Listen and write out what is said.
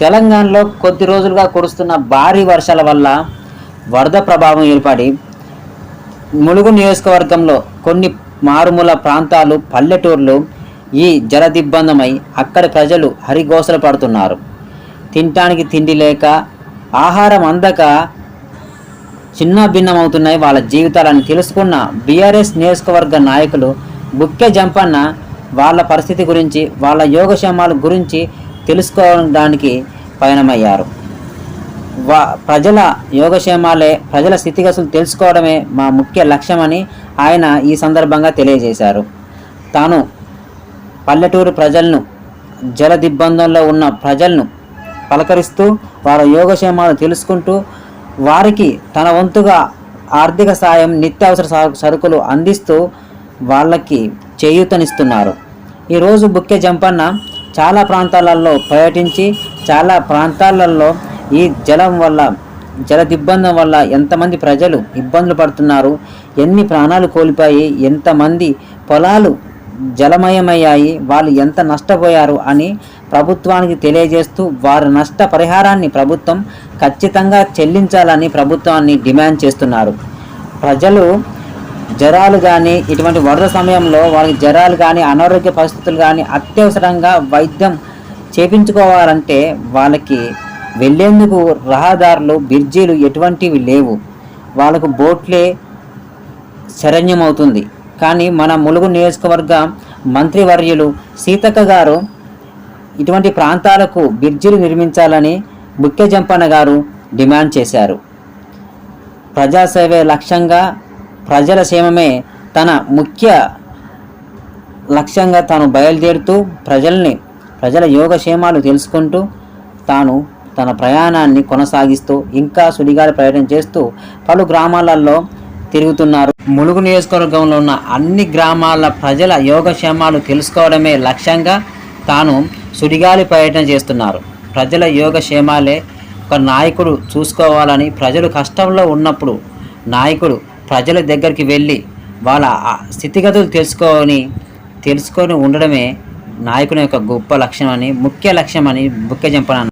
తెలంగాణలో కొద్ది రోజులుగా కురుస్తున్న భారీ వర్షాల వల్ల వరద ప్రభావం ఏర్పడి ములుగు నియోజకవర్గంలో కొన్ని మారుమూల ప్రాంతాలు పల్లెటూర్లు ఈ జలదిబ్బందమై అక్కడి ప్రజలు హరిగోసలు పడుతున్నారు. తినటానికి తిండి లేక ఆహారం అందక చిన్న భిన్నమవుతున్నాయి వాళ్ళ జీవితాలను తెలుసుకున్న బీఆర్ఎస్ నియోజకవర్గ నాయకులు బుక్కె జంపన్న వాళ్ళ పరిస్థితి గురించి వాళ్ళ యోగక్షేమాల గురించి తెలుసుకోవడానికి పయనమయ్యారు. వా ప్రజల యోగక్షేమాలే ప్రజల స్థితిగతులు తెలుసుకోవడమే మా ముఖ్య లక్ష్యమని ఆయన ఈ సందర్భంగా తెలియజేశారు. తాను పల్లెటూరు ప్రజలను జల దిగ్బంధంలో ఉన్న ప్రజలను పలకరిస్తూ వారి యోగక్షేమాలు తెలుసుకుంటూ వారికి తన వంతుగా ఆర్థిక సాయం నిత్యావసర సరుకులు అందిస్తూ వాళ్ళకి చేయూతనిస్తున్నారు. ఈరోజు బుక్కె జంపన్న చాలా ప్రాంతాలలో పర్యటించి చాలా ప్రాంతాలలో ఈ జలం వల్ల జల దిగ్బంధం వల్ల ఎంతమంది ప్రజలు ఇబ్బందులు పడుతున్నారు ఎన్ని ప్రాణాలు కోల్పోయి ఎంతమంది పొలాలు జలమయమయ్యాయి వాళ్ళు ఎంత నష్టపోయారు అని ప్రభుత్వానికి తెలియజేస్తూ వారి నష్ట పరిహారాన్ని ప్రభుత్వం ఖచ్చితంగా చెల్లించాలని ప్రభుత్వాన్ని డిమాండ్ చేస్తున్నారు. ప్రజలు జ్వరాలు కానీ ఇటువంటి వరద సమయంలో వాళ్ళకి జ్వరాలు కానీ అనారోగ్య పరిస్థితులు కానీ అత్యవసరంగా వైద్యం చేపించుకోవాలంటే వాళ్ళకి వెళ్ళేందుకు రహదారులు బ్రిడ్జీలు ఎటువంటివి లేవు. వాళ్ళకు బోట్లే శరణ్యమవుతుంది. కానీ మన ములుగు నియోజకవర్గ మంత్రివర్యులు సీతక్క గారు ఇటువంటి ప్రాంతాలకు బ్రిడ్జీలు నిర్మించాలని బుక్కె జంపన్న గారు డిమాండ్ చేశారు. ప్రజాసేవే లక్ష్యంగా ప్రజల క్షేమమే తన ముఖ్య లక్ష్యంగా తాను బయలుదేరుతూ ప్రజల్ని ప్రజల యోగక్షేమాలు తెలుసుకుంటూ తాను తన ప్రయాణాన్ని కొనసాగిస్తూ ఇంకా సుడిగాలి ప్రయాణం చేస్తూ పలు గ్రామాలలో తిరుగుతున్నారు. ములుగు నియోజకవర్గంలో ఉన్న అన్ని గ్రామాల ప్రజల యోగక్షేమాలు తెలుసుకోవడమే లక్ష్యంగా తాను సుడిగాలి పర్యటన చేస్తున్నారు. ప్రజల యోగక్షేమాలే ఒక నాయకుడు చూసుకోవాలని ప్రజలు కష్టంలో ఉన్నప్పుడు నాయకుడు ప్రజల దగ్గరికి వెళ్ళి వాళ్ళ ఆ స్థితిగతులు తెలుసుకొని తెలుసుకొని ఉండడమే నాయకుని యొక్క గొప్ప లక్ష్యం అని ముఖ్య లక్ష్యం అని బుక్క జంపన